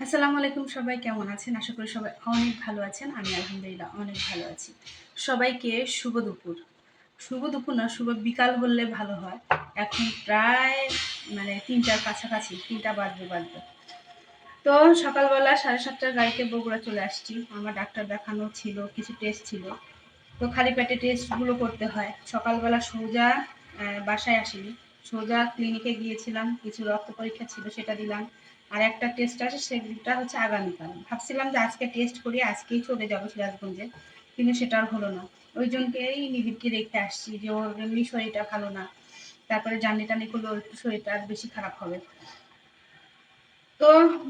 আসসালামু আলাইকুম সবাই, কেমন আছেন? আশা করি সবাই অনেক ভালো আছেন। আমি আলহামদুলিল্লাহ অনেক ভালো আছি। সবাইকে শুভ দুপুর। শুভ দুপুর না, শুভ বিকাল বললে ভালো হয়। এখন প্রায় মানে তিনটার কাছাকাছি, তিনটা বাজবে বাজবে। তো সকালবেলা সাড়ে সাতটার গাড়িতে বগুড়া চলে আসছি। আমার ডাক্তার দেখানো ছিল, কিছু টেস্ট ছিল। তো খালি পেটে টেস্টগুলো করতে হয়। সকালবেলা সোজা বাসায় আসিনি। সোজা ক্লিনিকে গিয়েছিলাম। কিছু রক্ত পরীক্ষা ছিল, সেটা দিলাম। আর একটা টেস্ট আছে, সেটা হচ্ছে আগামীকাল। ভাবছিলাম যে আজকে টেস্ট করি, আজকেই চলে যাব সিরাজগঞ্জে, কিন্তু সেটা হলো না। ওই জনকেই নিবিড়কে রেখে আসছি যে ওর এমনি শরীরটা ভালো না। তারপরে জার্নি টানি করলে, ওর শরীরটা আর বেশি খারাপ হবে। তো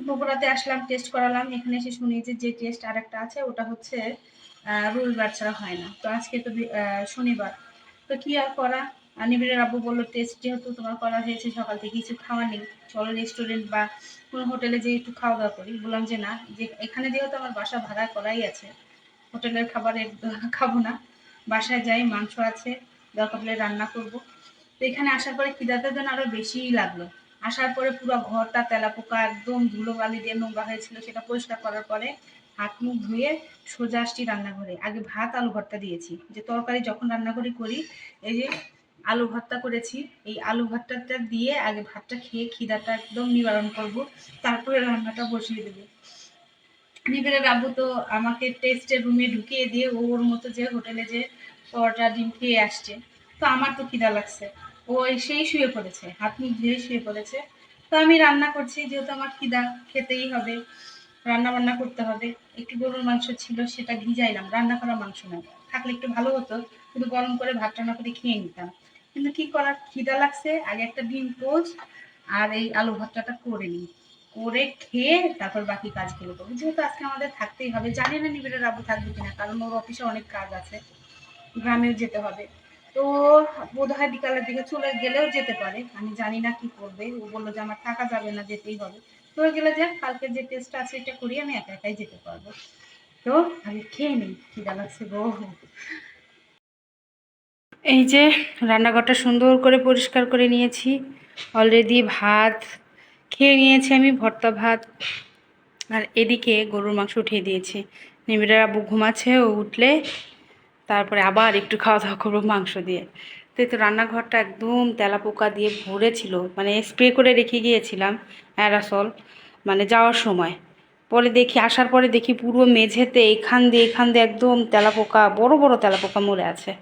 বগুড়াতে আসলাম টেস্ট করালাম। এখানে এসে শুনি যে যে টেস্ট আর একটা আছে, ওটা হচ্ছে রবিবার ছাড়া হয় না। তো আজকে তো শনিবার। তো কি আর করা? আর নিবিড়ের আব্বু বলল টেস্ট যেহেতু তোমার করা হয়েছে, সকাল থেকে কিছু খাওয়া নেই। চলো রেস্টুরেন্ট বা কোনো হোটেলে যে একটু খাওয়া দাওয়া করি। বললাম যে, না, যে, এখানে যেহেতু আমার বাসা ভাড়া করাই আছে হোটেলের খাবার খাব না। বাসায় যাই, মাংস আছে, দরকার হলে রান্না করব। তো এখানে আসার পরে খিদাতে যেন আরও বেশিই লাগল। আসার পরে পুরো ঘরটা তেলাপোকা, একদম ধুলো বালি দিয়ে নোংরা হয়েছিল। সেটা পরিষ্কার করার পরে হাত মুখ ধুয়ে সোজা আসছি রান্নাঘরে। আগে ভাত, আলু ভর্তা দিয়েছি। যে তরকারি যখন রান্নাঘরে করি, এই যে আলু ভর্তা করেছি। এই আলু ভর্তাটা দিয়ে আগে ভাতটা খেয়ে খিদাটা একদম নিবারণ করব। তারপরে রান্নাটা বসিয়ে দেবো। নিবিড়ের আব্বু তো আমাকে টেস্টের রুমে ঢুকিয়ে দিয়ে ওর মতো যে হোটেলে যে পরোটা, ডিম খেয়ে আসছে। তো আমার তো খিদা লাগছে। ও সেই শুয়ে পড়েছে। হাত মুখ ধুয়ে শুয়ে পড়েছে। তো আমি রান্না করছি, যেহেতু আমার খিদা খেতেই হবে। রান্না বান্না করতে হবে। একটু গরুর মাংস ছিল, সেটা ভিজাইলাম। রান্না করা মাংস না। থাকলে একটু ভালো হতো, কিন্তু গরম করে ভাত রান্না করে খেয়ে নিতাম। কিন্তু কি করার? খিদা লাগছে। আগে একটা ডিম পোচ আর এই আলু ভর্তাটা করে নিই। করে খেয়ে তারপর বাকি কাজগুলো করব। যেহেতু আজকে আমাদের থাকতেই হবে, জানি না নিবিড়ের আবু থাকবে কিনা, কারণ ওর অফিসে অনেক কাজ আছে। গ্রামেও যেতে হবে। তো বোধ হয় বিকালের দিকে চলে গেলেও যেতে পারে। আমি জানি না কি করবে। ও বলল যে আমার থাকা যাবে না, যেতেই হবে। তো গেলে যাক কালকে যে টেস্ট আছে এটা করি, আমি একা একাই যেতে পারব। তো আমি খেয়ে নিই। খিদা লাগছে গো। এই যে রান্নাঘরটা সুন্দর করে পরিষ্কার করে নিয়েছি। অলরেডি ভাত খেয়ে নিয়েছি আমি, ভর্তা ভাত। আর এদিকে গরুর মাংস উঠিয়ে দিয়েছি। নিবিড়ার আব্বু ঘুমাচ্ছে, ও উঠলে তারপরে আবার একটু খাওয়া দাওয়া করব মাংস দিয়ে। তো এই তো রান্নাঘরটা একদম তেলা পোকা দিয়ে ভরে ছিল মানে স্প্রে করে রেখে গিয়েছিলাম অ্যারাসল মানে যাওয়ার সময়। পরে দেখি, আসার পরে দেখি পুরো মেঝেতে এখান দিয়ে এখান দিয়ে একদম তেলাপোকা, বড় বড় তেলাপোকা মরে আছে।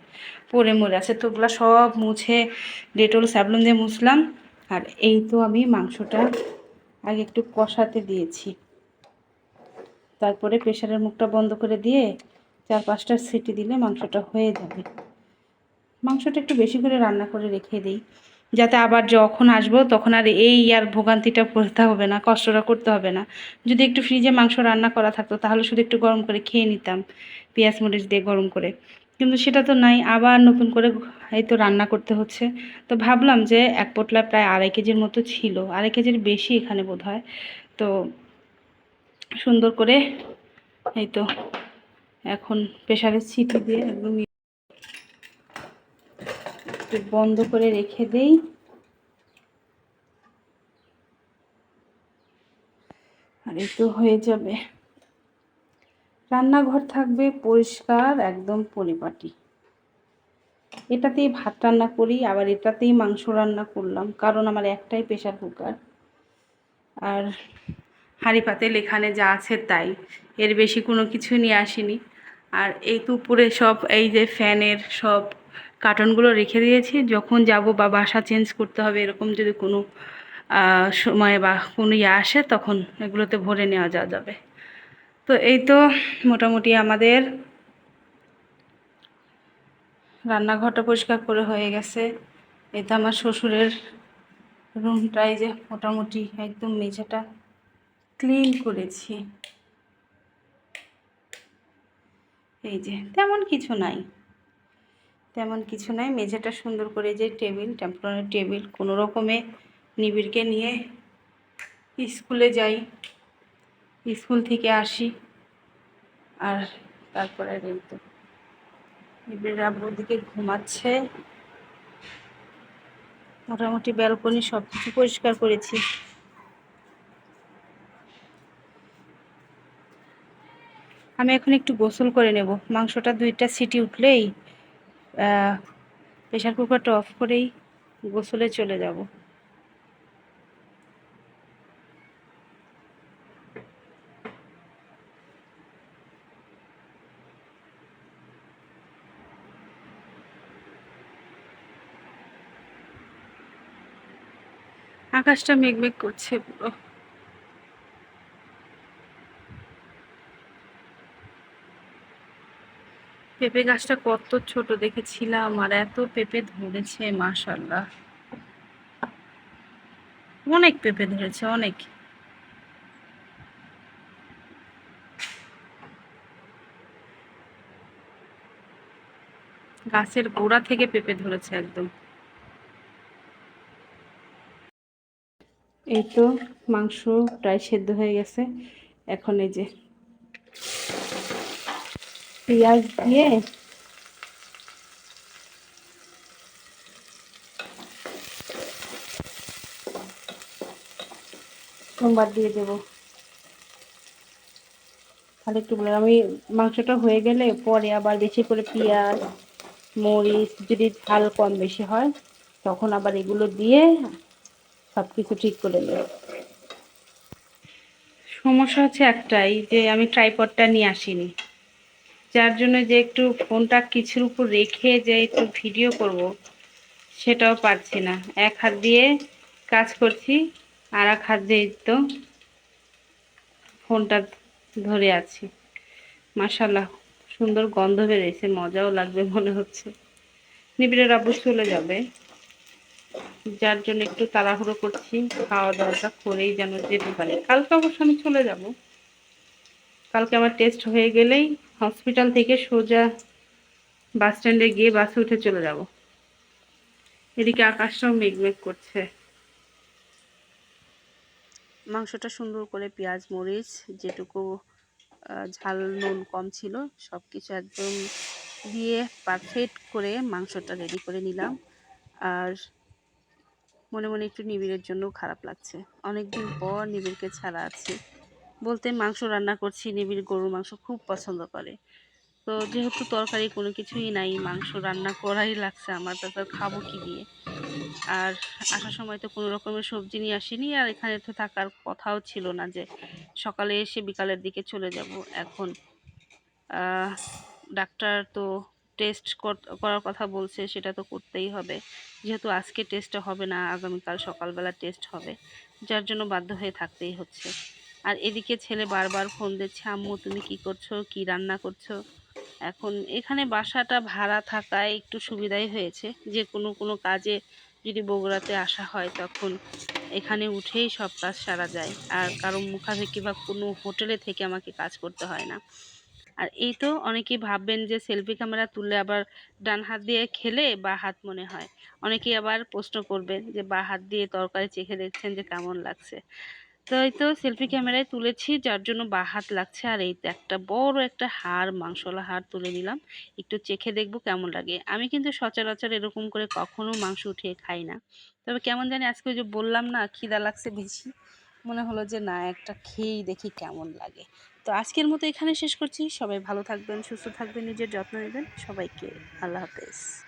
পড়ে মরে আছে। তো ওগুলো সব মুছে ডেটল স্যাবলন দিয়ে মুছলাম। আর এই তো আমি মাংসটা আগে একটু কষাতে দিয়েছি। তারপরে প্রেশারের মুখটা বন্ধ করে দিয়ে চার পাঁচটা সিটি দিলে মাংসটা হয়ে যাবে। মাংসটা একটু বেশি করে রান্না করে রেখে দিই। যাতে আবার যখন আসব তখন আর এই আর ভোগান্তিটা পড়তে হবে না, কষ্টটা করতে হবে না। যদি একটু ফ্রিজে মাংস রান্না করা থাকতো তাহলে শুধু একটু গরম করে খেয়ে নিতাম। পেঁয়াজ মরিচ দিয়ে গরম করে। কিন্তু সেটা তো নাই, আবার নতুন করে এই তো রান্না করতে হচ্ছে। তো ভাবলাম যে এক পোটলা প্রায় আড়াই কেজির মতো ছিল, আড়াই কেজির বেশি এখানে বোধ হয় তো সুন্দর করে এই তো এখন প্রেশারের সিটি দিয়ে একদম বন্ধ করে রেখে দেই। আর এই তো হয়ে যাবে। রান্নাঘর থাকবে পরিষ্কার, একদম পরিপাটি। এটাতেই ভাত রান্না করি, আবার এটাতেই মাংস রান্না করলাম, কারণ আমার একটাই প্রেশার কুকার আর হাঁড়ি পাতিল এখানে যা আছে তাই, এর বেশি কোনো কিছু নিয়ে আসিনি। আর এই তো উপরে সব, এই যে ফ্যানের সব কার্টনগুলো রেখে দিয়েছি, যখন যাব বা বাসা চেঞ্জ করতে হবে, এরকম যদি কোনো সময় বা কোনো ইয়ে আসে, তখন এগুলোতে ভরে নেওয়া যাওয়া যাবে। তো এই তো মোটামুটি আমাদের রান্নাঘরটা পরিষ্কার করে হয়ে গেছে। এই তো আমার শ্বশুরের রুমটা এই যে মোটামুটি একদম মেঝেটা ক্লিন করেছি। এই যে তেমন কিছু নাই। তেমন কিছু নাই, মেঝেটা সুন্দর করে যে টেবিল টেম্পোরারি টেবিল, কোনো রকমে নিবিড়কে নিয়ে স্কুলে যাই। স্কুল থেকে আসি। আর তারপরে এই তো নিবিড় আব্বুর দিকে ঘুমাচ্ছে। মোটামুটি ব্যালকনি সব কিছু পরিষ্কার করেছি। আমি এখন একটু গোসল করে নেব। মাংসটা দুইটা সিটি উঠলেই প্রেশার কুকারটা অফ করেই গোসলে চলে যাব। আকাশটা মেঘমেঘ করছে পুরো। পেঁপে গাছটা কত ছোট দেখেছিলাম, আর এত পেঁপে ধরেছে মাশাল্লাহ অনেক পেঁপে ধরেছে, অনেক। গাছের গোড়া থেকে পেঁপে ধরেছে একদম। এই তো মাংস প্রায় সেদ্ধ হয়ে গেছে। এখন এই যে পেঁয়াজ দিয়ে সোমবার দিয়ে দেব। তাহলে একটু বলে আমি মাংসটা হয়ে গেলে পরে আবার বেশি করে পেঁয়াজ, মরিচ যদি ঝাল কম বেশি হয়, তখন আবার এগুলো দিয়ে সব কিছু ঠিক করে নেব। সমস্যা হচ্ছে একটাই যে আমি ট্রাইপডটা নিয়ে আসিনি। যার জন্য যে একটু ফোনটা কিছুর উপর রেখে যে একটু ভিডিও করব, সেটাও পারছি না। এক হাত দিয়ে কাজ করছি, আর এক হাত দিয়ে তো ফোনটা ধরে আছি। মাসাল্লাহ সুন্দর গন্ধ বেরিয়েছে, মজাও লাগবে মনে হচ্ছে। নিবিড়ের আব্বু চলে যাবে। যার জন্য একটু তাড়াহুড়ো করছি খাওয়া দাওয়াটা করেই যেন যেতে পারে। কালকে অবশ্য আমি চলে যাব। কালকে আমার টেস্ট হয়ে গেলেই হসপিটাল থেকে সোজা বাস স্ট্যান্ডে গিয়ে বাসে উঠে চলে যাব। এদিকে আকাশটাও মেঘমেঘ করছে। মাংসটা সুন্দর করে পেঁয়াজ, মরিচ, যেটুকু ঝাল, নুন কম ছিল সব কিছু একদম দিয়ে পারফেক্ট করে মাংসটা রেডি করে নিলাম। আর মনে মনে একটু নিবিড়ের জন্য খারাপ লাগছে। অনেক দিন পর নিবিড়কে ছাড়া আছে। বলতে মাংস রান্না করছি, নিবিড় গরুর মাংস খুব পছন্দ করে। তো যেহেতু তরকারি কোনো কিছুই নাই, মাংস রান্না করাই লাগছে আমার, তো খাব কি দিয়ে? আর আসার সময় তো কোনো রকমের সবজি নিয়ে আসিনি, আর এখানে তো থাকার কথাও ছিল না যে সকালে এসে বিকালের দিকে চলে যাব। এখন ডাক্তার তো টেস্ট করার কথা বলছে, সেটা তো করতেই হবে। যেহেতু আজকে টেস্টটা হবে না, আগামীকাল সকালবেলা টেস্ট হবে। যার জন্য বাধ্য হয়ে থাকতেই হচ্ছে। আর এদিকে ছেলে বারবার ফোন দিচ্ছে, আম্মু, তুমি কি করছ? কি রান্না করছ? এখন এখানে বাসাটা ভাড়া থাকায় একটু সুবিধাই হয়েছে। যে কোনো কোনো কাজে যদি বগুড়াতে আসা হয়, তখন এখানে উঠেই সব কাজ সারা যায়। আর কারও মুখাপেক্ষি বা কোনো হোটেলে থেকে আমাকে কাজ করতে হয় না। আর এই তো অনেকেই ভাববেন যে সেলফি ক্যামেরা তুললে আবার ডান হাত দিয়ে খেলে বা হাত মনে হয়। অনেকেই আবার প্রশ্ন করবেন যে বা হাত দিয়ে তরকারি চেখে দেখছেন যে কেমন লাগছে। তো এই তো সেলফি ক্যামেরায় তুলেছি, যার জন্য বা হাত লাগছে। আর এই একটা বড় একটা হাড়, মাংসলা হাড় তুলে নিলাম। একটু চেখে দেখব কেমন লাগে। আমি কিন্তু সচরাচর এরকম করে কখনো মাংস উঠিয়ে খাই না। তবে কেমন জানি আজকে যে বললাম না, খিদা লাগছে বেশি। মনে হলো যে না, একটা খেয়েই দেখি কেমন লাগে। তো আজকের মতো এখানে শেষ করছি। সবাই ভালো থাকবেন, সুস্থ থাকবেন, নিজের যত্ন নেবেন। সবাইকে আল্লাহ হাফেজ।